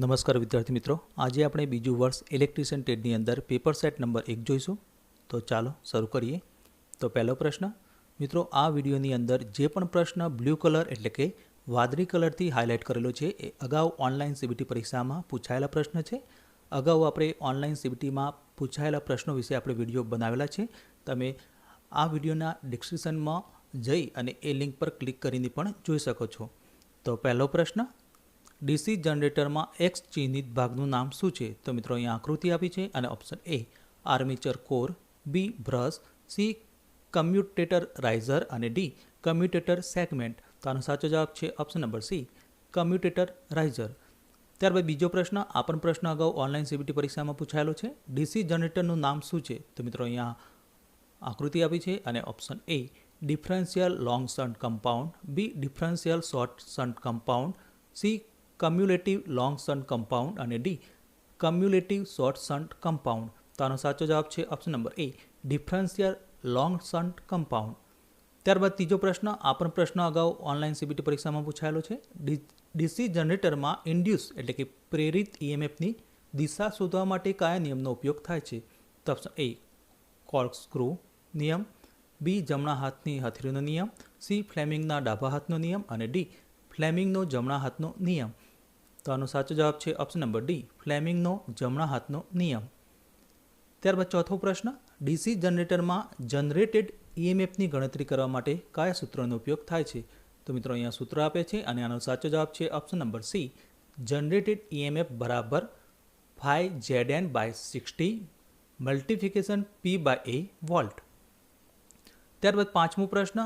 નમસ્કાર વિદ્યાર્થી મિત્રો. આજે આપણે બીજું વર્ષ ઇલેક્ટ્રિશિયન ટેટની અંદર પેપર સેટ નંબર એક જોઈશું. તો ચાલો શરૂ કરીએ. તો પહેલો પ્રશ્ન, મિત્રો, આ વિડીયોની અંદર જે પણ પ્રશ્ન બ્લુ કલર એટલે કે વાદળી કલરથી હાઇલાઇટ કરેલો છે, એ અગાઉ ઓનલાઈન સીબીટી પરીક્ષામાં પૂછાયેલા પ્રશ્ન છે. અગાઉ આપણે ઓનલાઈન સીબીટીમાં પૂછાયેલા પ્રશ્નો વિશે આપણે વીડિયો બનાવેલા છે. તમે આ વિડીયોના ડિસ્ક્રિપ્શનમાં જઈ અને એ લિંક પર ક્લિક કરીને પણ જોઈ શકો છો. તો પહેલો પ્રશ્ન ડીસી જનરેટરમાં એક્સ ચિહ્નિત ભાગનું નામ શું છે? તો મિત્રો અહીંયા આકૃતિ આપી છે અને option A armature core B brush C commutator riser અને ડી કમ્યુટેટર સેગમેન્ટ તો આનો સાચો જવાબ છે option number C commutator riser ત્યારબાદ બીજો પ્રશ્ન, આ પણ પ્રશ્ન અગાઉ ઓનલાઈન સીબીટી પરીક્ષામાં પૂછાયેલો છે. ડીસી જનરેટરનું નામ શું છે? તો મિત્રો અહીંયા આકૃતિ આપી છે અને option A differential long shunt compound B differential short shunt compound C cumulative long shunt compound અને D, cumulative short shunt compound. તો આનો સાચો જવાબ છે option number A differential long shunt compound ત્યારબાદ ત્રીજો પ્રશ્ન, આ પણ પ્રશ્ન અગાઉ ઓનલાઈન સીબીટી પરીક્ષામાં પૂછાયેલો છે. ડીસી જનરેટરમાં ઇન્ડ્યુસ એટલે કે પ્રેરિત ઈએમએફની દિશા શોધવા માટે કયા નિયમનો ઉપયોગ થાય છે? તો ઓપ્શન એ કોર્ક સ્ક્રૂ નિયમ. બી જમણા હાથની હથેળીનો નિયમ. સી ફ્લેમિંગના ડાબા હાથનો નિયમ. અને ડી ફ્લેમિંગનો જમણા હાથનો નિયમ. તો આનો સાચો જવાબ છે ઓપ્શન નંબર ડી ફ્લેમિંગનો જમણા હાથનો નિયમ. ત્યારબાદ ચોથો પ્રશ્ન ડીસી જનરેટરમાં જનરેટેડ ઈએમએફની ગણતરી કરવા માટે કયા સૂત્રોનો ઉપયોગ થાય છે? તો મિત્રો અહીંયા સૂત્ર આપે છે અને આનો સાચો જવાબ છે option number C generated EMF બરાબર five Z N by sixty multiplication P by A volt ત્યારબાદ પાંચમો પ્રશ્ન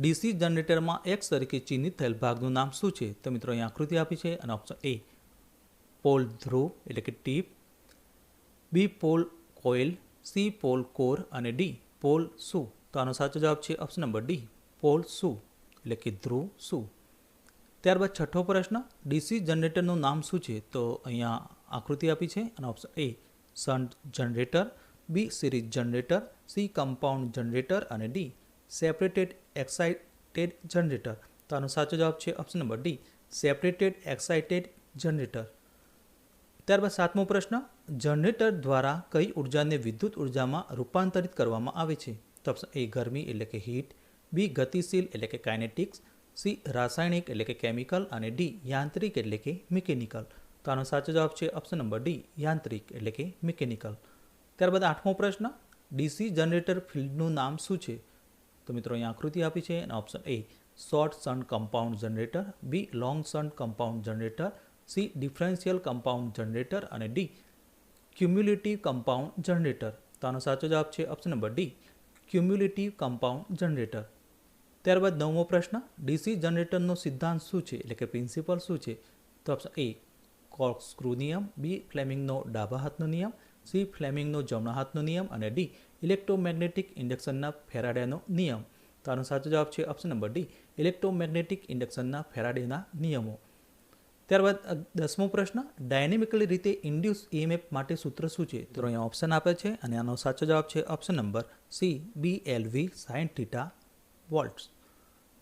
ડીસી જનરેટરમાં એક્સ તરીકે ચિહ્નિત થયેલ ભાગનું નામ શું છે? તો મિત્રો, અહીં આકૃતિ આપી છે અને ઓપ્શન એ પોલ ધ્રુવ એટલે કે tip B pole coil C pole core અને ડી પોલ સુ તો આનો સાચો જવાબ છે ઓપ્શન નંબર ડી પોલ સુ એટલે કે ધ્રુવ સુ ત્યારબાદ છઠ્ઠો પ્રશ્ન, ડીસી જનરેટરનું નામ શું છે? તો અહીંયા આકૃતિ આપી છે અને option A shunt generator B series generator C compound generator અને ડી સેપરેટેડ એક્સાઇટેડ જનરેટર તો આનો સાચો જવાબ છે option number D separated excited generator ત્યારબાદ સાતમો પ્રશ્ન જનરેટર દ્વારા કઈ ઉર્જાને વિદ્યુત ઉર્જામાં રૂપાંતરિત કરવામાં આવે છે? તો ઓપ્શન એ ગરમી એટલે કે હીટ બી ગતિશીલ એટલે કે કાઇનેટિક્સ સી રાસાયણિક એટલે કે કેમિકલ અને ડી યાંત્રિક એટલે કે મિકેનિકલ તો આનો સાચો જવાબ છે ઓપ્શન નંબર ડી યાંત્રિક એટલે કે મિકેનિકલ ત્યારબાદ આઠમો પ્રશ્ન ડીસી જનરેટર ફિલ્ડનું નામ શું છે? તો મિત્રો અહીંયા આકૃતિ આપી છે અને option A short shunt compound generator B long shunt compound generator C differential compound generator અને ડી ક્યુમ્યુલેટિવ કમ્પાઉન્ડ જનરેટર તો આનો સાચો જવાબ છે option number D cumulative compound generator ત્યારબાદ નવમો પ્રશ્ન ડીસી જનરેટરનો સિદ્ધાંત શું છે? એટલે કે પ્રિન્સિપલ શું છે? તો ઓપ્શન એ કોર્ક સ્ક્રૂ નિયમ બી ફ્લેમિંગનો ડાબા હાથનો નિયમ સી ફ્લેમિંગનો જમણા હાથનો નિયમ અને ડી ઇલેક્ટ્રોમેગ્નેટિક ઇન્ડક્શનના ફેરાડેનો નિયમ. તો આનો સાચો જવાબ છે ઓપ્શન નંબર ડી ઇલેક્ટ્રોમેગ્નેટિક ઇન્ડક્શનના ફેરાડેના નિયમો. ત્યારબાદ દસમો પ્રશ્ન, ડાયનેમિકલી રીતે ઇન્ડ્યુસ ઈએમએફ માટે સૂત્ર શું છે? તો અહીંયા ઓપ્શન આપે છે અને આનો સાચો જવાબ છે option number C B L V sine theta volts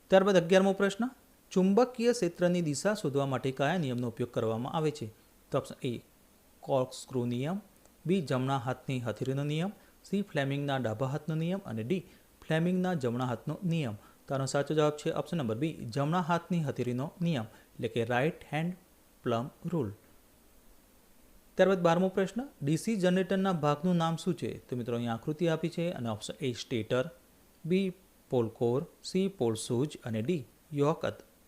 ત્યારબાદ, અગિયારમો પ્રશ્ન, ચુંબકીય ક્ષેત્રની દિશા શોધવા માટે કયા નિયમનો ઉપયોગ કરવામાં આવે છે? તો ઓપ્શન એ કોર્ક સ્ક્રૂ નિયમ. બી જમણા હાથની હથેળીનો નિયમ. સી ફ્લેમિંગના ડાબા હાથનો નિયમ અને ડી ફ્લેમિંગના જમણા હાથનો નિયમ. તો આનો સાચો જવાબ છે ઓપ્શન નંબર બી, જમણા હાથની હથેળીનો નિયમ, એટલે કે રાઇટ હેન્ડ પ્લમ રૂલ ત્યારબાદ બારમો પ્રશ્ન, ડીસી જનરેટરના ભાગનું નામ શું છે? તો મિત્રો અહીં આકૃતિ આપી છે અને option A stator B pole core C pole shoe અને ડી યોક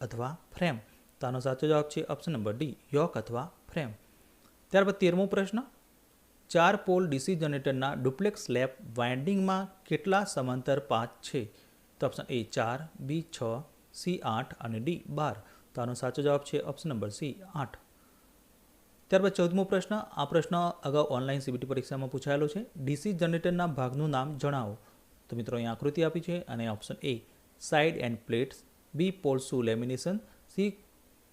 અથવા ફ્રેમ તો આનો સાચો જવાબ છે ઓપ્શન નંબર ડી યોક અથવા ફ્રેમ ત્યારબાદ તેરમો પ્રશ્ન ચાર પોલ ડીસી જનરેટરના ડુપ્લેક્સ લેપ વાઇન્ડિંગમાં કેટલા સમાંતર પાથ છે? તો ઓપ્શન એ ચાર બી છ સી આઠ અને ડી બાર. તો આનો સાચો જવાબ છે ઓપ્શન નંબર સી આઠ. ત્યારબાદ ચૌદમો પ્રશ્ન, આ પ્રશ્ન અગાઉ ઓનલાઈન સીબીટી પરીક્ષામાં પૂછાયેલો છે. ડીસી જનરેટરના ભાગનું નામ જણાવો. તો મિત્રો, અહીં આકૃતિ આપી છે અને option A side end plates B pole shoe lamination C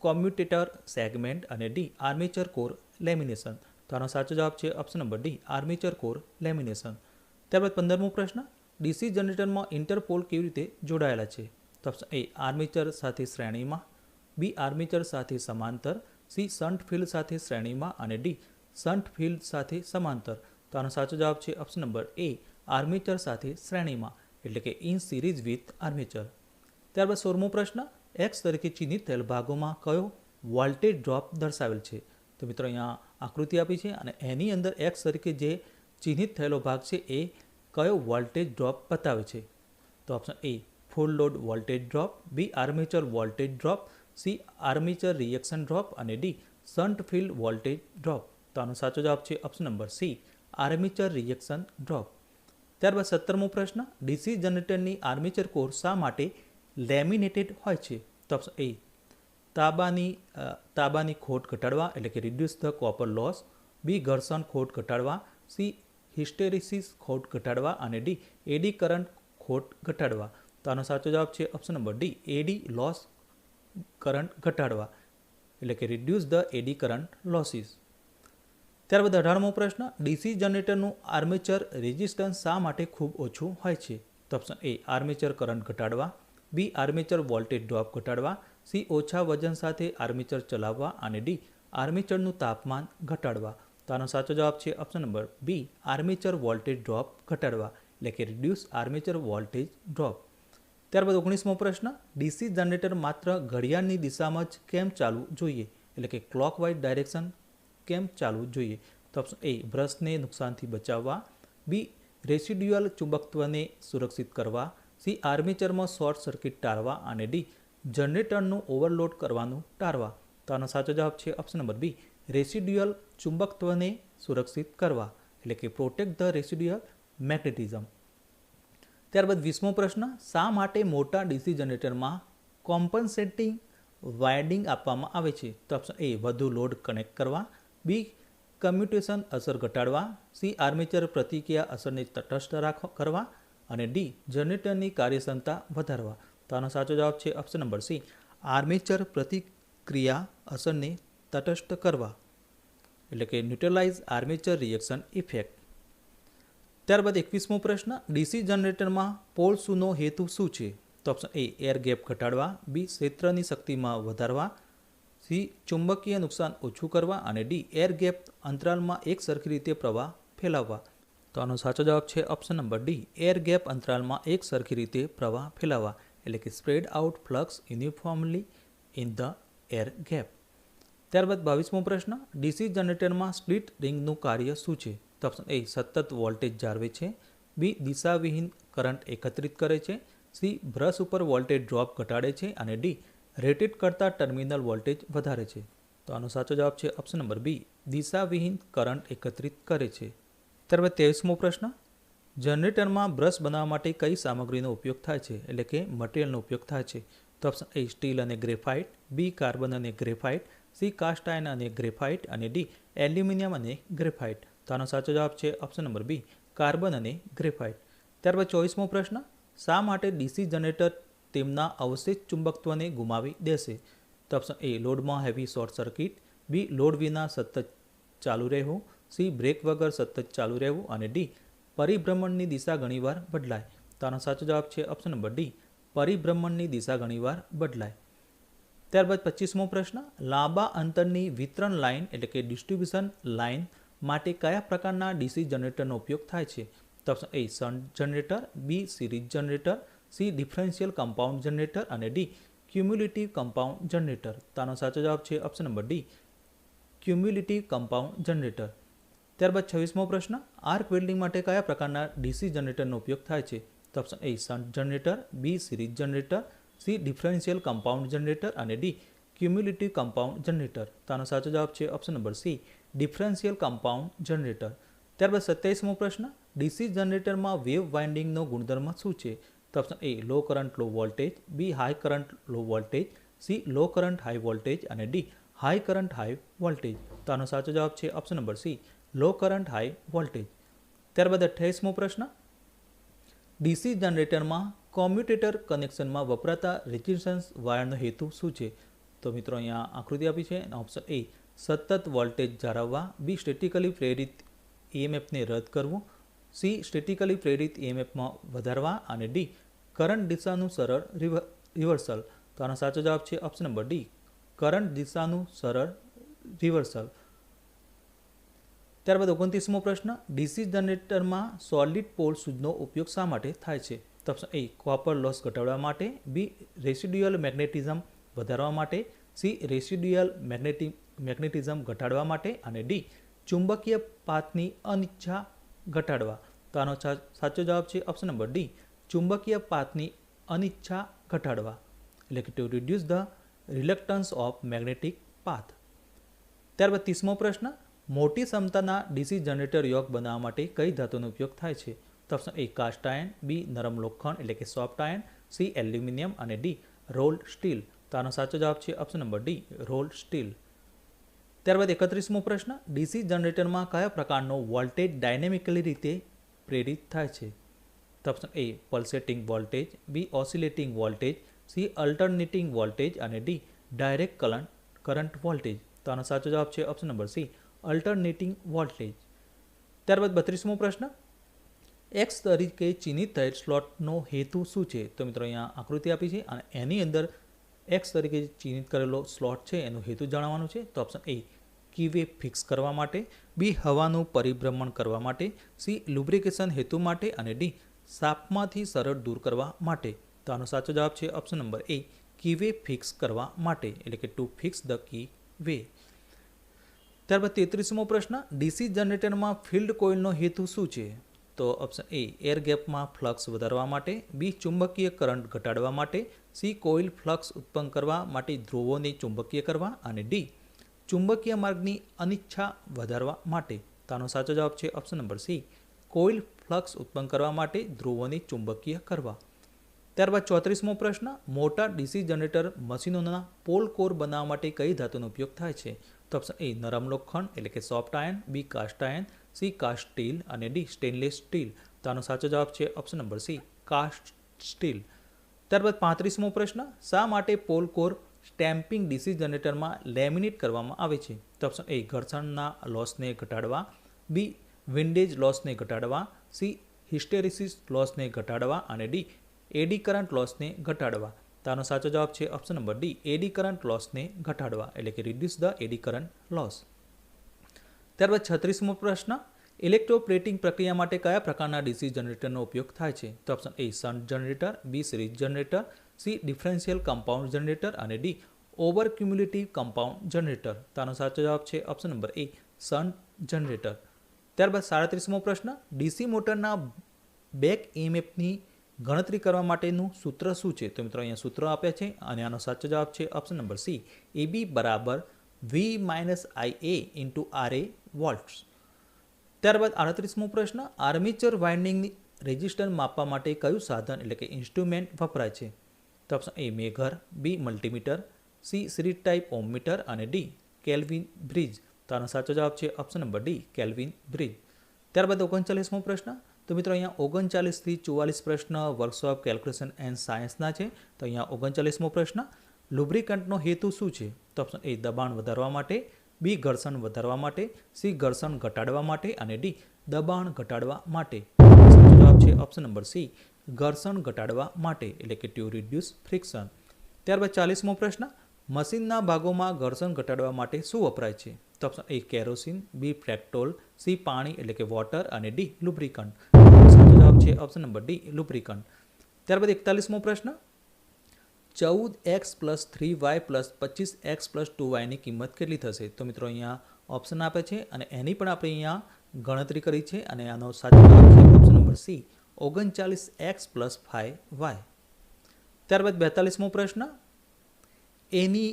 commutator segment અને ડી આર્મેચર કોર લેમિનેશન તો આનો સાચો જવાબ છે option number D armature core lamination ત્યારબાદ પંદરમો પ્રશ્ન ડીસી જનરેટરમાં ઇન્ટરપોલ કેવી રીતે જોડાયેલા છે? તો ઓપ્શન એ આર્મેચર સાથે શ્રેણીમાં બી આર્મેચર સાથે સમાંતર સી સન્ટ ફિલ્ડ સાથે શ્રેણીમાં અને ડી સન્ટ ફિલ્ડ સાથે સમાંતર. તો આનો સાચો જવાબ છે ઓપ્શન નંબર એ આર્મેચર સાથે શ્રેણીમાં, એટલે કે ઇન સિરીઝ વિથ આર્મેચર ત્યારબાદ સોળમો પ્રશ્ન એક્સ તરીકે ચિહ્નિત થયેલ ભાગોમાં કયો વોલ્ટેજ ડ્રોપ દર્શાવેલ છે? તો મિત્રો અહીંયા આકૃતિ આપી છે અને એની અંદર એક્સ તરીકે જે ચિહ્નિત થયેલો ભાગ છે એ કયો વોલ્ટેજ ડ્રોપ બતાવે છે? તો option A full load voltage drop B armature voltage drop C armature reaction drop અને D shunt field voltage drop તો આનો સાચો જવાબ છે option number C armature reaction drop ત્યારબાદ સત્તરમો પ્રશ્ન ડીસી જનરેટરની આર્મેચર કોર શા માટે લેમિનેટેડ હોય છે? તો ઓપ્શન એ તાબાની તાબાની ખોટ ઘટાડવા એટલે કે reduce the copper loss B ઘર્ષણ ખોટ ઘટાડવા. સી હિસ્ટેરિસિસ ખોટ ઘટાડવા અને ડી એડી કરંટ ખોટ ઘટાડવા. તો આનો સાચો જવાબ છે option number D eddy loss current ઘટાડવા એટલે કે reduce the eddy current losses ત્યારબાદ અઢારમો પ્રશ્ન ડીસી જનરેટરનું આર્મેચર રેઝિસ્ટન્સ શા માટે ખૂબ ઓછું હોય છે? તો ઓપ્શન એ આર્મેચર કરંટ ઘટાડવા. બી આર્મેચર વોલ્ટેજ ડ્રોપ ઘટાડવા. સી ઓછા વજન સાથે આર્મીચર ચલાવવા અને ડી આર્મીચરનું તાપમાન ઘટાડવા. તો આનો સાચો જવાબ છે option number B armature voltage drop ઘટાડવા, એટલે કે રિડ્યુસ આર્મેચર વોલ્ટેજ ડ્રોપ ત્યારબાદ ઓગણીસમો પ્રશ્ન, ડીસી જનરેટર માત્ર ઘડિયાળની દિશામાં જ કેમ ચાલવું જોઈએ? એટલે કે ક્લોકવાઇઝ ડાયરેક્શન કેમ ચાલવું જોઈએ? તો ઓપ્શન એ, બ્રશને નુકસાનથી બચાવવા. બી, રેસિડ્યુઅલ ચુંબકત્વને સુરક્ષિત કરવા. સી આર્મેચરમાં શોર્ટ સર્કિટ ટાળવા. અને ડી જનરેટરનું ઓવરલોડ કરવાનું ટાળવા. તો આનો સાચો જવાબ છે ઓપ્શન નંબર બી રેસિડ્યુઅલ ચુંબકત્વને સુરક્ષિત કરવા, એટલે કે પ્રોટેક્ટ ધ રેસિડ્યુઅલ મેગ્નેટિઝમ ત્યારબાદ વીસમો પ્રશ્ન, શા માટે મોટા ડીસી જનરેટરમાં કોમ્પન્સેટિંગ વાયરિંગ આપવામાં આવે છે? તો ઓપ્શન એ વધુ લોડ કનેક્ટ કરવા. બી કમ્યુટેશન અસર ઘટાડવા. સી આર્મેચર પ્રતિક્રિયા અસરને તટસ્થ રાખ કરવા. અને ડી જનરેટરની કાર્યક્ષમતા વધારવા. તો આનો સાચો જવાબ છે ઓપ્શન નંબર સી આર્મેચર પ્રતિક્રિયા અસરને તટસ્થ કરવા. એટલે કે ન્યુટ્રલાઇઝ આર્મેચર રિએક્શન ઇફેક્ટ ત્યારબાદ એકવીસમો પ્રશ્ન ડીસી જનરેટરમાં પોલ શૂનો હેતુ શું છે? તો ઓપ્શન એ એર ગેપ ઘટાડવા. બી ક્ષેત્રની શક્તિમાં વધારવા. સી ચુંબકીય નુકસાન ઓછું કરવા. અને ડી એર ગેપ અંતરાલમાં એક સરખી રીતે પ્રવાહ ફેલાવવા. તો આનો સાચો જવાબ છે option number D air gap અંતરાલમાં એક સરખી રીતે પ્રવાહ ફેલાવવા. એટલે કે spread out flux uniformly in the air gap ત્યારબાદ બાવીસમો પ્રશ્ન ડીસી જનરેટરમાં સ્પ્લિટ રિંગનું કાર્ય શું છે? તો ઓપ્શન એ સતત વોલ્ટેજ જાળવે છે. બી દિશાવિહીન કરંટ એકત્રિત કરે છે. સી બ્રશ ઉપર વોલ્ટેજ ડ્રોપ ઘટાડે છે. અને ડી રેટેડ કરતાં ટર્મિનલ વોલ્ટેજ વધારે છે. તો આનો સાચો જવાબ છે ઓપ્શન નંબર બી દિશાવિહીન કરંટ એકત્રિત કરે છે. ત્યારબાદ ત્રેવીસમો પ્રશ્ન જનરેટરમાં બ્રશ બનાવવા માટે કઈ સામગ્રીનો ઉપયોગ થાય છે? એટલે કે મટીરિયલનો ઉપયોગ થાય છે. તો ઓપ્શન એ સ્ટીલ અને ગ્રેફાઇટ બી કાર્બન અને ગ્રેફાઇટ સી કાસ્ટ આયર્ન અને ગ્રેફાઇટ અને ડી એલ્યુમિનિયમ અને ગ્રેફાઇટ. તો આનો સાચો જવાબ છે ઓપ્શન નંબર બી કાર્બન અને ગ્રેફાઇટ. ત્યારબાદ ચોવીસમો પ્રશ્ન, શા માટે ડીસી જનરેટર તેમના અવશેષ ચુંબકત્વને ગુમાવી દેશે? તો ઓપ્શન એ લોડમાં heavy short circuit B load વિના સતત ચાલુ રહેવું. સી બ્રેક વગર સતત ચાલુ રહેવું. અને ડી પરિભ્રમણની દિશા ઘણીવાર બદલાય. તો સાચો જવાબ છે ઓપ્શન નંબર ડી પરિભ્રમણની દિશા ઘણીવાર બદલાય. ત્યારબાદ પચીસમો પ્રશ્ન, લાંબા અંતરની વિતરણ લાઇન એટલે કે ડિસ્ટ્રીબ્યુશન લાઇન માટે કયા પ્રકારના ડીસી જનરેટરનો ઉપયોગ થાય છે? તો option A shunt generator B series generator C differential compound generator અને ડી ક્યુમ્યુલેટિવ કમ્પાઉન્ડ જનરેટર. તો આનો સાચો જવાબ છે option number D cumulative compound generator. ત્યારબાદ છવ્વીસમો પ્રશ્ન, આર્ક વેલ્ડિંગ માટે કયા પ્રકારના ડીસી જનરેટરનો ઉપયોગ થાય છે? તો option A, shunt generator, B, series generator, C, differential compound generator અને ડી, ક્યુમ્યુલેટિવ કમ્પાઉન્ડ જનરેટર. તો આનો સાચો જવાબ છે option number C, differential compound generator. ત્યારબાદ સત્યાવીસમો પ્રશ્ન, ડીસી જનરેટરમાં વેવ વાઇન્ડિંગનો ગુણધર્મ શું છે? તો option A, low current, low voltage, B, high current, low voltage, C, low current, high voltage અને D, high current, high voltage. તો આનો સાચો જવાબ છે option number C low current high voltage ત્યારબાદ અઠ્યાવીસમો પ્રશ્ન. ડીસી જનરેટરમાં કોમ્યુટેટર કનેક્શનમાં વપરાતા રેઝિસ્ટન્સ વાયરનો હેતુ શું છે? તો મિત્રો અહીંયા આકૃતિ આપી છે. ઓપ્શન એ સતત વોલ્ટેજ જાળવવા. બી સ્ટેટિકલી પ્રેરિત ઈએમએફને રદ કરવું. સી સ્ટેટિકલી પ્રેરિત ઈએમએફમાં વધારવા. અને ડી કરંટ દિશાનું સરળ રિવર્સલ તો આનો સાચો જવાબ છે ઓપ્શન નંબર ડી કરંટ દિશાનું સરળ રિવર્સલ ત્યારબાદ ઓગણત્રીસમો પ્રશ્ન ડીસી જનરેટરમાં સોલિડ પોલ સૂચનો ઉપયોગ શા માટે થાય છે? તો એ કોપર લોસ ઘટાડવા માટે, બી રેસિડ્યુઅલ મેગ્નેટિઝમ વધારવા માટે, સી રેસિડ્યુઅલ મેગ્નેટિ મેગ્નેટિઝમ ઘટાડવા માટે, અને ડી, ચુંબકીય પાથની અનિચ્છા ઘટાડવા. તો આનો સાચો જવાબ છે ઓપ્શન નંબર ડી, ચુંબકીય પાથની અનિચ્છા ઘટાડવા. એટલે કે to reduce the reluctance of magnetic path ત્યારબાદ ત્રીસમો પ્રશ્ન મોટી ક્ષમતાના ડીસી જનરેટર યોગ બનાવવા માટે કઈ ધાતુનો ઉપયોગ થાય છે? તો option A, cast iron, B, નરમ લોખંડ એટલે કે સોફ્ટ આયન, સી, એલ્યુમિનિયમ અને ડી, રોલ સ્ટીલ. તો આનો સાચો જવાબ છે option number D, roll steel. ત્યારબાદ એકત્રીસમો પ્રશ્ન, ડીસી જનરેટરમાં કયા પ્રકારનો વોલ્ટેજ ડાયનેમિકલી રીતે પ્રેરિત થાય છે? તો option A, pulsating voltage, B, oscillating voltage, C, alternating voltage અને D, direct current current voltage. તો આનો સાચો જવાબ છે option number C alternating voltage. ત્યારબાદ બત્રીસમો પ્રશ્ન. એક્સ તરીકે ચિહ્નિત થયેલ સ્લોટનો હેતુ શું છે? તો મિત્રો અહીંયા આકૃતિ આપી છે અને એની અંદર એક્સ તરીકે ચિહ્નિત કરેલો સ્લોટ છે, એનો હેતુ જણાવવાનો છે. તો ઓપ્શન એ કીવે ફિક્સ કરવા માટે. બી હવાનું પરિભ્રમણ કરવા માટે. સી લુબ્રિકેશન હેતુ માટે. અને ડી સાપમાંથી સરળ દૂર કરવા માટે. તો આનો સાચો જવાબ છે option number A keyway fix કરવા માટે. એટલે કે to fix the key way ત્યારબાદ તેત્રીસમો પ્રશ્ન, ડીસી જનરેટરમાં ફિલ્ડ કોઇલનો હેતુ શું છે? તો ઓપ્શન એ, એર ગેપમાં ફ્લક્સ વધારવા માટે, બી, ચુંબકીય કરંટ ઘટાડવા માટે, સી, કોઇલ ફ્લક્સ ઉત્પન્ન કરવા માટે ધ્રુવોને ચુંબકીય કરવા, અને ડી, ચુંબકીય માર્ગની અનિચ્છા વધારવા માટે. તો આનો સાચો જવાબ છે option number C, coil flux ઉત્પન્ન કરવા માટે ધ્રુવોને ચુંબકીય કરવા. ત્યારબાદ ચોત્રીસમો પ્રશ્ન, મોટા ડીસી જનરેટર મશીનોના પોલ કોર બનાવવા માટે કઈ ધાતુનો ઉપયોગ થાય છે? તો ઓપ્શન એ નરમ લોખંડ એટલે કે soft iron B cast iron C cast steel અને ડી સ્ટેનલેસ સ્ટીલ તો આનો સાચો જવાબ છે option number C cast steel ત્યારબાદ પાંત્રીસમો પ્રશ્ન, શા માટે પોલ કોર સ્ટેમ્પિંગ ડીસી જનરેટરમાં લેમિનેટ કરવામાં આવે છે? તો ઓપ્શન એ ઘર્ષણના લોસને ઘટાડવા બી વિન્ડેજ લોસને ઘટાડવા સી હિસ્ટેરિસિસ લોસને ઘટાડવા અને ડી એડી કરંટ લોસને ઘટાડવા. તો આનો સાચો જવાબ છે option number D eddy current લોસને ઘટાડવા, એટલે કે reduce the eddy current loss ત્યારબાદ છત્રીસમો પ્રશ્ન ઇલેક્ટ્રોપ્લેટિંગ પ્રક્રિયા માટે કયા પ્રકારના ડીસી જનરેટરનો ઉપયોગ થાય છે? તો option A shunt generator B series generator C differential compound generator અને D over cumulative compound generator તો આનો સાચો જવાબ છે option number A shunt generator ત્યારબાદ સાડત્રીસમો પ્રશ્ન ડીસી મોટરના બેક ઈએમએફની ગણતરી કરવા માટેનું સૂત્ર શું છે? તો મિત્રો અહીંયા સૂત્ર આપ્યા છે અને આનો સાચો જવાબ છે option number C A B બરાબર V minus I A into R A volts ત્યારબાદ આડત્રીસમો પ્રશ્ન આર્મેચર વાઇન્ડિંગની રેઝિસ્ટન્સ માપવા માટે કયું સાધન એટલે કે ઇન્સ્ટ્રુમેન્ટ વપરાય છે? તો option A megger B multimeter C series type ohmmeter અને ડી કેલ્વિન બ્રિજ તો આનો સાચો જવાબ છે option number D Kelvin bridge ત્યારબાદ ઓગણચાલીસમો પ્રશ્ન તો મિત્રો અહીંયા ઓગણચાલીસથી ચુવાલીસ પ્રશ્ન વર્કશોપ કેલ્ક્યુલેશન એન્ડ સાયન્સના છે. તો અહીંયા ઓગણચાલીસમો પ્રશ્ન લુબ્રિકન્ટનો હેતુ શું છે? તો ઓપ્શન એ દબાણ વધારવા માટે બી ઘર્ષણ વધારવા માટે સી ઘર્ષણ ઘટાડવા માટે અને ડી દબાણ ઘટાડવા માટે. જવાબ છે ઓપ્શન નંબર સી ઘર્ષણ ઘટાડવા માટે, એટલે કે ટ્યુ રિડ્યુસ ફ્રિક્શન ત્યારબાદ ચાલીસમો પ્રશ્ન, મશીનના ભાગોમાં ઘર્ષણ ઘટાડવા માટે શું વપરાય છે? તો ઓપ્શન એ કેરોસીન બી ફ્લેક્ટોલ સી પાણી, એટલે કે વોટર અને ડી લુબ્રિકન્ટ છે ઓપ્શન નંબર ડી લુબ્રિકન્ટ ત્યારબાદ એકતાલીસમો પ્રશ્ન. ચૌદ X plus three Y plus પચીસ એક્સ પ્લસ ટુ વાયની કિંમત કેટલી થશે? તો મિત્રો અહીંયા ઓપ્શન આપે છે અને એની પણ આપણે અહીંયા ગણતરી કરી છે અને આનો સાચો જવાબ છે ઓપ્શન નંબર સી ઓગણચાલીસ એક્સ પ્લસ ફાઈવ વાય. ત્યારબાદ બેતાલીસમો પ્રશ્ન. એની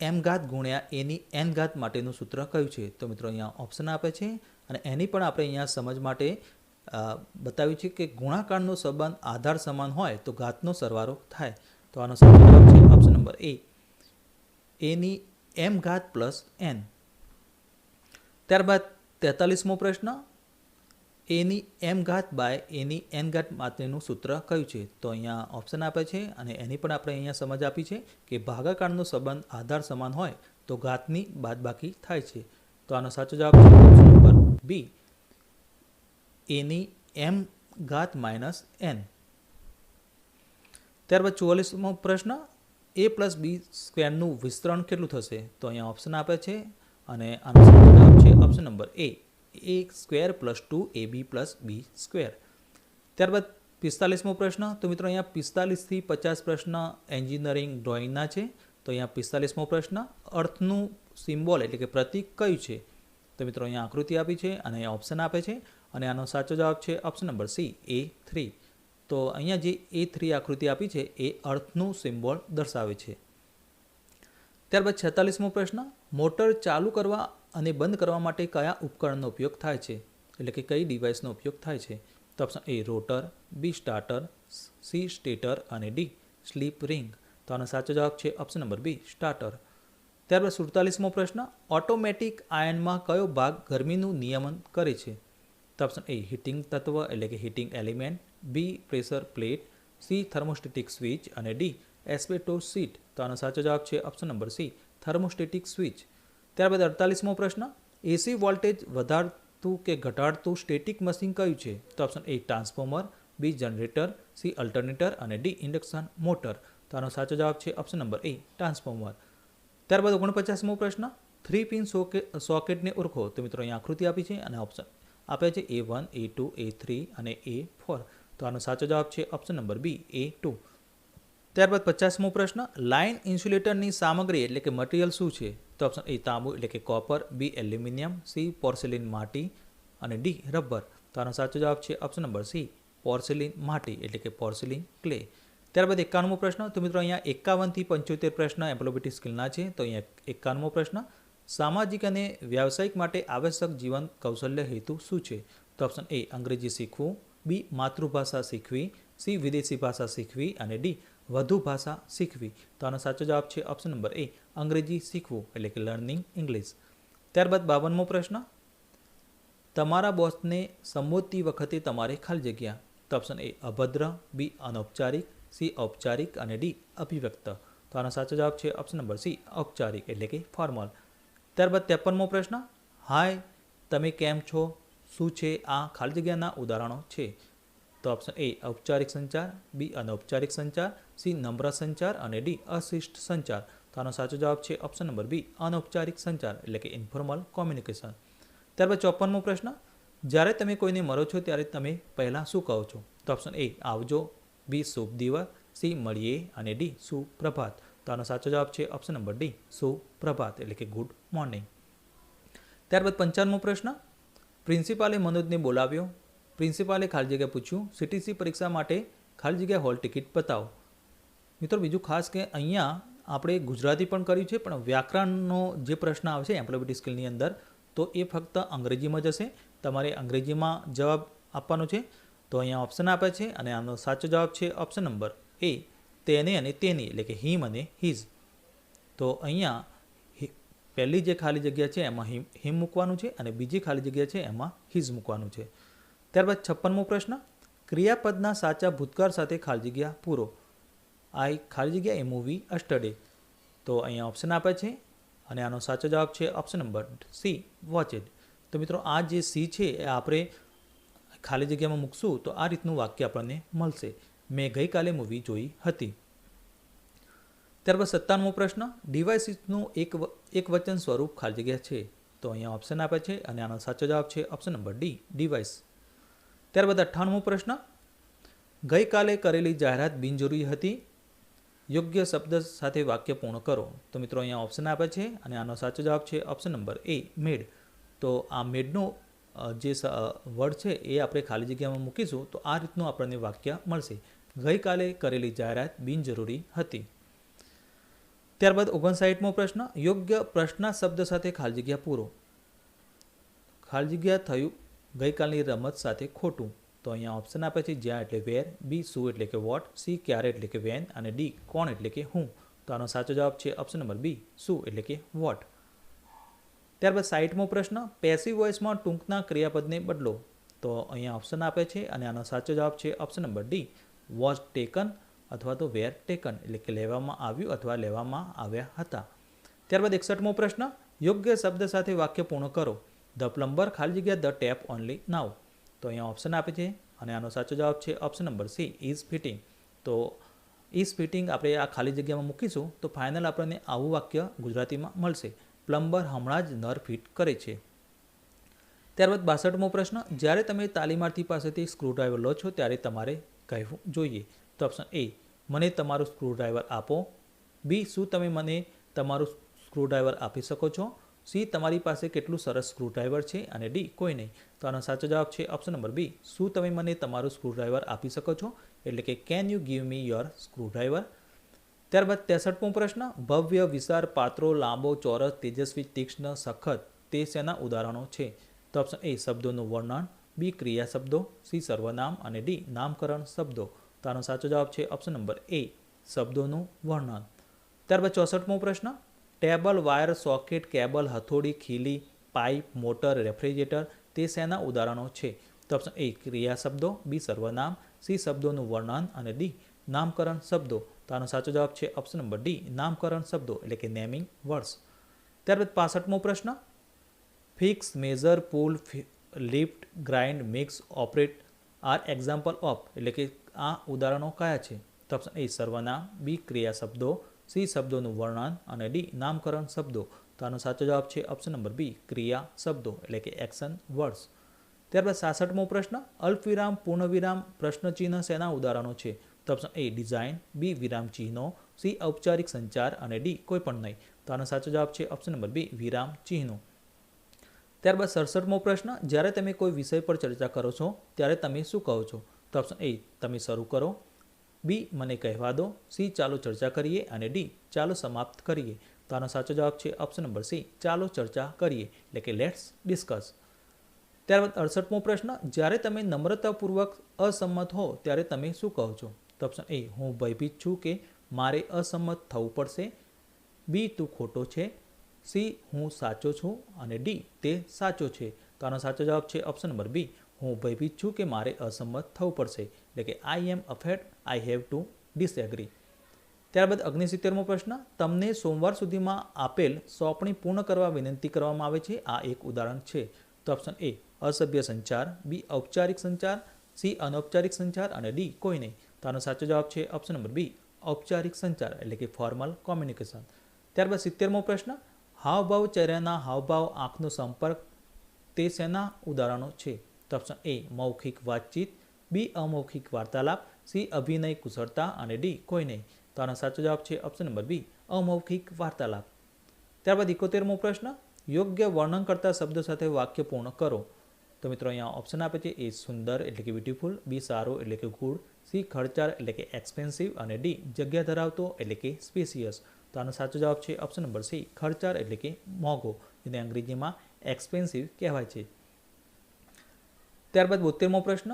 એમ ઘાત ગુણ્યા એની એન ઘાત માટેનું સૂત્ર કયું છે? તો મિત્રો અહીંયા ઓપ્શન આપે છે અને એની પણ આપણે અહીંયા સમજ માટે બતાવ્યું છે કે ગુણાકારનો સંબંધ આધાર સમાન હોય તો ઘાતનો સરવારો થાય. તો આનો સાચો છે ઓપ્શન નંબર એ એની એમ ઘાત પ્લસ એન ત્યારબાદ તેતાલીસમો પ્રશ્ન. એની એમ ઘાત બાય એની એન ઘાત માટેનું સૂત્ર કયું છે? તો અહીંયા ઓપ્શન આપે છે અને એની પણ આપણે અહીંયા સમજ આપી છે કે ભાગાકારનો સંબંધ આધાર સમાન હોય તો ઘાતની બાદબાકી થાય છે. તો આનો સાચો જવાબ છે ઓપ્શન નંબર બી એની એમ ઘાત માઇનસ એન. ત્યારબાદ ચુવાલીસમો પ્રશ્ન, એ પ્લસ બી સ્ક્વેરનું વિસ્તરણ કેટલું થશે? તો અહીંયા ઓપ્શન આપે છે અને આનો છે option number A A square plus two A B plus B square ત્યારબાદ પિસ્તાલીસમો પ્રશ્ન, તો મિત્રો અહીંયા પિસ્તાલીસથી પચાસ પ્રશ્ન એન્જિનિયરિંગ ડ્રોઈંગના છે. તો અહીંયા પિસ્તાલીસમો પ્રશ્ન, અર્થનું સિમ્બોલ એટલે કે પ્રતીક કયું છે? તો મિત્રો અહીંયા આકૃતિ આપી છે અને અહીંયા ઓપ્શન આપે છે. અને આનો સાચો જવાબ છે option number C A three તો અહીંયા જે એ થ્રી આકૃતિ આપી છે, એ અર્થનું સિમ્બોલ દર્શાવે છે. ત્યારબાદ છેતાલીસમો પ્રશ્ન, મોટર ચાલુ કરવા અને બંધ કરવા માટે કયા ઉપકરણનો ઉપયોગ થાય છે? એટલે કે કઈ ડિવાઇસનો ઉપયોગ થાય છે? તો option A rotor B starter C stator અને ડી સ્લીપ રિંગ તો આનો સાચો જવાબ છે ઓપ્શન નંબર બી સ્ટાર્ટર ત્યારબાદ સુડતાલીસમો પ્રશ્ન ઓટોમેટિક આયનમાં કયો ભાગ ગરમીનું નિયમન કરે છે? તો ઓપ્શન એ હીટિંગ તત્વ એટલે કે heating element B pressure plate C thermostatic switch અને ડી એસ્પેટો સીટ તો આનો સાચો જવાબ છે option number C thermostatic switch ત્યારબાદ અડતાલીસમો પ્રશ્ન એસી વોલ્ટેજ વધારતું કે ઘટાડતું સ્ટેટિક મશીન કયું છે? તો option A transformer B generator C alternator અને ડી ઇન્ડક્શન મોટર તો આનો સાચો જવાબ છે ઓપ્શન નંબર એ ટ્રાન્સફોર્મર ત્યારબાદ ઓગણપચાસમો પ્રશ્ન થ્રી પિન સોકેટ સોકેટને ઓળખો. તો મિત્રો, અહીં આકૃતિ આપી છે અને ઓપ્શન આપે છે A one A two A three અને એ ફોર તો આનો સાચો જવાબ છે option number B A two ત્યારબાદ પચાસમો પ્રશ્ન લાઇન ઇન્સ્યુલેટરની સામગ્રી એટલે કે મટીરિયલ શું છે? તો ઓપ્શન એ તાંબુ એટલે કે copper B aluminium C porcelain માટી અને ડી રબર તો આનો સાચો જવાબ છે ઓપ્શન નંબર સી પોર્સેલિન માટી એટલે કે પોર્સેલિન ક્લે ત્યારબાદ એકાવનમો પ્રશ્ન, તો મિત્રો અહીંયા એકાવનથી પંચોતેર પ્રશ્ન એમ્પ્લોબિટી સ્કિલના છે. તો અહીંયા એકાવનમો પ્રશ્ન સામાજિક અને વ્યાવસાયિક માટે આવશ્યક જીવન કૌશલ્ય હેતુ શું છે? તો ઓપ્શન એ અંગ્રેજી શીખવું. બી માતૃભાષા શીખવી. સી વિદેશી ભાષા શીખવી. અને ડી વધુ ભાષા શીખવી. તો આનો સાચો જવાબ છે ઓપ્શન નંબર એ અંગ્રેજી શીખવું, એટલે કે લર્નિંગ ઇંગ્લિશ ત્યારબાદ બાવનમો પ્રશ્ન. તમારા બોસને સંબોધતી વખતે તમારે ખાલી જગ્યા. તો ઓપ્શન એ અભદ્ર. બી અનૌપચારિક. સી ઔપચારિક. અને ડી અભિવ્યક્ત. તો આનો સાચો જવાબ છે ઓપ્શન નંબર સી ઔપચારિક, એટલે કે ફોર્મલ ત્યારબાદ ત્રેપનમો પ્રશ્ન, હાય, તમે કેમ છો? શું છે આ ખાલી જગ્યાના ઉદાહરણો છે? તો ઓપ્શન એ ઔપચારિક સંચાર બી અનૌપચારિક સંચાર સી નમ્ર સંચાર અને ડી અશિષ્ટ સંચાર. તો આનો સાચો જવાબ છે ઓપ્શન નંબર બી અનૌપચારિક સંચાર, એટલે કે ઇન્ફોર્મલ કોમ્યુનિકેશન ત્યારબાદ ચોપનમો પ્રશ્ન, જ્યારે તમે કોઈને મળો છો, ત્યારે તમે પહેલાં શું કહો છો? તો ઓપ્શન એ આવજો. બી શુભ દિવસ. સી મળીએ. અને ડી સુપ્રભાત. તો આનો સાચો જવાબ છે ઓપ્શન નંબર ડી સુપ્રભાત, એટલે કે ગુડ મોર્નિંગ. ત્યારબાદ પંચાવનમો પ્રશ્ન, પ્રિન્સિપાલે મનોજને બોલાવ્યો. પ્રિન્સિપાલે ખાલી જગ્યા પૂછ્યું સીટીસી પરીક્ષા માટે ખાલી જગ્યા હોલ ટિકિટ બતાવો. મિત્રો, બીજું ખાસ કે અહીંયા આપણે ગુજરાતી પણ કર્યું છે, પણ વ્યાકરણનો જે પ્રશ્ન આવશે એમ્પ્લોયબિલિટી સ્કિલની અંદર, તો એ ફક્ત અંગ્રેજીમાં જશે તમારે અંગ્રેજીમાં જવાબ આપવાનો છે, તો અહીંયા ઓપ્શન આપે છે અને આનો સાચો જવાબ છે ઓપ્શન નંબર એ તેને અને તેની, એટલે કે હિમ અને હિઝ તો અહીંયા પહેલી જે ખાલી જગ્યા છે, એમાં હિમ હિમ મૂકવાનું છે અને બીજી ખાલી જગ્યા છે, એમાં હિઝ મૂકવાનું છે. ત્યારબાદ છપ્પનમો પ્રશ્ન, ક્રિયાપદના સાચા ભૂતકાળ સાથે ખાલી જગ્યા પૂરો. આ એક ખાલી જગ્યા એ મૂવી અસ્ટરડે તો અહીંયા ઓપ્શન આપે છે અને આનો સાચો જવાબ છે option number C watch it તો મિત્રો, આ જે સી છે, એ આપણે ખાલી જગ્યામાં મૂકશું તો આ રીતનું વાક્ય આપણને મળશે. મેં ગઈકાલે મૂવી જોઈ હતી. ત્યારબાદ સત્તાવનમો પ્રશ્ન, ડિવાઇસીસનું એક એક વચન સ્વરૂપ ખાલી જગ્યા છે. તો અહીંયા ઓપ્શન આપે છે અને આનો સાચો જવાબ છે ઓપ્શન નંબર ડી ડિવાઇસ ત્યારબાદ અઠ્ઠાણમો પ્રશ્ન, ગઈકાલે કરેલી જાહેરાત બિનજરૂરી હતી? યોગ્ય શબ્દ સાથે વાક્ય પૂર્ણ કરો. તો મિત્રો અહીંયા ઓપ્શન આપે છે અને આનો સાચો જવાબ છે ઓપ્શન નંબર એ મેડ. તો આ મેડનો જે વર્ડ છે એ આપણે ખાલી જગ્યામાં મૂકીશું તો આ રીતનું આપણને વાક્ય મળશે. ગઈકાલે કરેલી જાહેરાત બિનજરૂરી હતી. ત્યારબાદ ઓગણસાઠમો પ્રશ્ન, યોગ્ય પ્રશ્ન શબ્દ સાથે ખાલી જગ્યા પૂરો. ખાલી જગ્યા થયું, ગઈકાલની રમત સાથે ખોટું. તો અહીંયા ઓપ્શન આપે છે જ્યાં એટલે વેર બી શું એટલે કે વોટ સી ક્યારે એટલે કે વેન અને ડી કોણ એટલે કે હું. તો આનો સાચો જવાબ છે ઓપ્શન નંબર બી શું એટલે કે વોટ ત્યારબાદ સાઈઠમો પ્રશ્ન પેસિવ વોઇસમાં ટૂંકના ક્રિયાપદને બદલો. તો અહીંયા ઓપ્શન આપે છે અને આનો સાચો જવાબ છે option number D was taken અથવા તો વેર ટેકન એટલે કે લેવામાં આવ્યું અથવા લેવામાં આવ્યા હતા. ત્યારબાદ એકસઠમો પ્રશ્ન, યોગ્ય શબ્દ સાથે વાક્ય પૂર્ણ કરો. ધ પ્લમ્બર ખાલી જગ્યા ધ ટેપ ઓનલી નાવ તો અહીંયા ઓપ્શન આપે છે અને આનો સાચો જવાબ છે option number C is fitting તો ઇઝ ફિટિંગ આપણે આ ખાલી જગ્યામાં મૂકીશું, તો ફાઇનલ આપણને આવું વાક્ય ગુજરાતીમાં મળશે. પ્લમ્બર હમણાં જ નર ફિટ કરે છે. ત્યારબાદ બાસઠમો પ્રશ્ન, જ્યારે તમે તાલીમાર્થી પાસેથી સ્ક્રૂડ્રાઈવર લો છો, ત્યારે તમારે કહેવું જોઈએ. તો ઓપ્શન એ મને તમારું સ્ક્રૂડ્રાઈવર આપો. બી શું તમે મને તમારું સ્ક્રૂડ્રાઈવર આપી શકો છો? સી તમારી પાસે કેટલું સરસ સ્ક્રૂડ્રાઈવર છે? અને ડી કોઈ નહીં. તો આનો સાચો જવાબ છે ઓપ્શન નંબર બી શું તમે મને તમારું સ્ક્રૂડ્રાઈવર આપી શકો છો? એટલે કે can you give me your screwdriver ત્યારબાદ ત્રેસઠમો પ્રશ્ન, ભવ્ય, વિશાળ પાત્રો લાંબો, ચોરસ, તેજસ્વી, તીક્ષ્ણ, સખત, તે શેના ઉદાહરણો છે? તો ઓપ્શન એ શબ્દોનું વર્ણન. બી ક્રિયા શબ્દો સી સર્વનામ. અને ડી નામકરણ શબ્દો. તો આનો સાચો જવાબ છે ઓપ્શન નંબર એ શબ્દોનું વર્ણન. ત્યારબાદ ચોસઠમો પ્રશ્ન, ટેબલ, વાયર, સોકેટ, કેબલ, હથોડી, ખીલી, પાઇપ, મોટર, રેફ્રિજરેટર, તે શેના ઉદાહરણો છે? તો ઓપ્શન એ ક્રિયા શબ્દો બી સર્વનામ સી શબ્દોનું વર્ણન અને ડી નામકરણ શબ્દો. તો આનો સાચો જવાબ છે ઓપ્શન નંબર ડી નામકરણ શબ્દો, એટલે કે નેમિંગ વર્ડ્સ ત્યારબાદ પાસઠમો પ્રશ્ન fix measure pull lift grind mix operate are example of એટલે કે આ ઉદાહરણો કયા છે? તો ઓપ્શન એ સર્વનામ, બી ક્રિયા શબ્દો સી શબ્દોનું વર્ણન અને ડી નામકરણ શબ્દો. તો આનો સાચો જવાબ છે ઓપ્શન નંબર બી ક્રિયા શબ્દો એટલે કે એક્શન વર્ડ્સ ત્યારબાદ સાસઠમો પ્રશ્ન, અલ્પવિરામ, પૂર્ણવિરામ, પ્રશ્નચિહ્ન શેના ઉદાહરણો છે? તો ઓપ્શન એ ડિઝાઇન, બી વિરામ ચિહ્નો સી ઔપચારિક સંચાર અને ડી કોઈ પણ નહીં. તો આનો સાચો જવાબ છે ઓપ્શન નંબર બી વિરામ ચિહ્નો ત્યારબાદ સડસઠમો પ્રશ્ન, જ્યારે તમે કોઈ વિષય પર ચર્ચા કરો છો, ત્યારે તમે શું કહો છો? તો ઓપ્શન એ તમે શરૂ કરો. બી મને કહેવા દો. સી ચાલો ચર્ચા કરીએ અને ડી ચાલો સમાપ્ત કરીએ. તો આનો સાચો જવાબ છે ઓપ્શન નંબર સી ચાલો ચર્ચા કરીએ. એટલે કે લેટ્સ ડિસ્કસ ત્યારબાદ અડસઠમો પ્રશ્ન, જ્યારે તમે નમ્રતાપૂર્વક અસંમત હો, ત્યારે તમે શું કહો છો? તો ઓપ્શન એ હું ભયભીત છું કે મારે અસંમત થવું પડશે. બી તું ખોટો છે. સી હું સાચો છું. અને ડી તે સાચો છે. તો આનો સાચો જવાબ છે ઓપ્શન નંબર બી હું ભયભીત છું કે મારે અસંમત થવું પડશે, એટલે કે I am afraid I have to disagree ત્યારબાદ અગ્નિસિત્તેરમો પ્રશ્ન. તમને સોમવાર સુધીમાં આપેલ સોંપણી પૂર્ણ કરવા વિનંતી કરવામાં આવે છે? આ એક ઉદાહરણ છે. તો ઓપ્શન એ અસભ્ય સંચાર. બી ઔપચારિક સંચાર. સી અનૌપચારિક સંચાર. અને ડી કોઈ નહીં. તો આનો સાચો જવાબ છે ઓપ્શન નંબર બી ઔપચારિક સંચાર, એટલે કે ફોર્મલ કોમ્યુનિકેશન ત્યારબાદ સિત્તેરમો પ્રશ્ન. હાવભાવ ચહેરાના હાવભાવ, આંખનો સંપર્ક તે શેના ઉદાહરણો છે. તો ઓપ્શન એ, મૌખિક વાતચીત. બી, અમૌખિક વાર્તાલાપ. સી, અભિનય, કુશળતા અને ડી, કોઈ નહીં. તો આનો સાચો જવાબ છે ઓપ્શન નંબર બી, અમૌખિક વાર્તાલાપ. ત્યારબાદ ઇકોતેરમો પ્રશ્ન, યોગ્ય વર્ણન કરતા શબ્દો સાથે વાક્ય પૂર્ણ કરો. તો મિત્રો અહીંયા ઓપ્શન આપે છે એ સુંદર એટલે કે બ્યુટીફુલ બી સારો એટલે કે ગુડ સી ખર્ચાળ એટલે કે એક્સપેન્સિવ અને ડી જગ્યા ધરાવતો એટલે કે સ્પેસિયસ તો આનો સાચો જવાબ છે ઓપ્શન નંબર સી, ખર્ચાળ એટલે કે મોંઘો. જેને અંગ્રેજીમાં એક્સપેન્સિવ કહેવાય છે. ત્યારબાદ બોતેરમો પ્રશ્ન,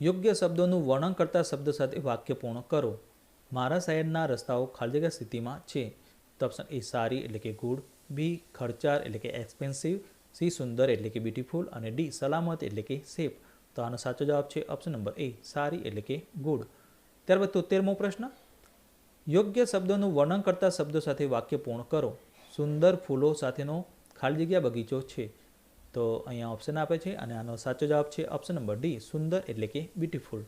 યોગ્ય શબ્દોનું વર્ણન કરતા શબ્દ સાથે વાક્ય પૂર્ણ કરો. મારા શહેરના રસ્તાઓ ખાલી જગ્યા સ્થિતિમાં છે. તો ઓપ્શન એ સારી એટલે કે ગુડ બી ખર્ચાળ એટલે કે એક્સપેન્સિવ સી સુંદર એટલે કે બ્યુટીફુલ અને ડી સલામત એટલે કે સેફ તો આનો સાચો જવાબ છે ઓપ્શન નંબર એ સારી એટલે કે ગુડ ત્યારબાદ તોતેરમો પ્રશ્ન, યોગ્ય શબ્દોનું વર્ણન કરતા શબ્દો સાથે વાક્ય પૂર્ણ કરો. સુંદર ફૂલો સાથેનો ખાલી જગ્યા બગીચો છે. તો અહીંયા ઓપ્શન આપે છે અને આનો સાચો જવાબ છે ઓપ્શન નંબર ડી સુંદર એટલે કે બ્યુટીફુલ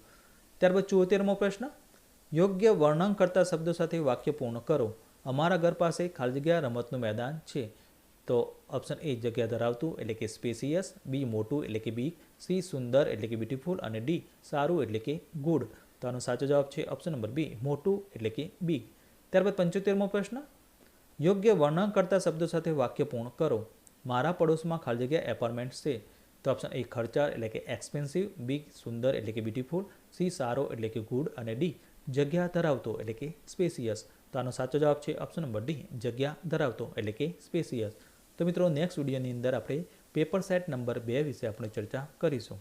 ત્યારબાદ ચોતેરમો પ્રશ્ન, યોગ્ય વર્ણન કરતા શબ્દો સાથે વાક્ય પૂર્ણ કરો. અમારા ઘર પાસે ખાલી જગ્યા રમતનું મેદાન છે. તો ઓપ્શન એ જગ્યા ધરાવતું એટલે કે સ્પેસિયસ બી મોટું એટલે કે બી સી સુંદર એટલે કે બ્યુટીફુલ અને ડી સારું એટલે કે ગુડ તો આનો સાચો જવાબ છે ઓપ્શન નંબર બી મોટું એટલે કે બી ત્યારબાદ પંચોતેરમો પ્રશ્ન યોગ્ય વર્ણન કરતા શબ્દો સાથે વાક્ય પૂર્ણ કરો. મારા પડોશમાં ખાલી જગ્યા એપાર્ટમેન્ટ છે. તો ઓપ્શન એ ખર્ચાળ એટલે કે એક્સપેન્સિવ બી સુંદર એટલે કે બ્યુટીફુલ સી સારો એટલે કે ગુડ અને ડી જગ્યા ધરાવતો એટલે કે સ્પેસિયસ તો આનો સાચો જવાબ છે ઓપ્શન નંબર ડી જગ્યા ધરાવતો એટલે કે સ્પેસિયસ તો મિત્રો નેક્સ્ટ વિડીયોની અંદર આપણે પેપર સેટ નંબર બે વિશે આપણે ચર્ચા કરીશું.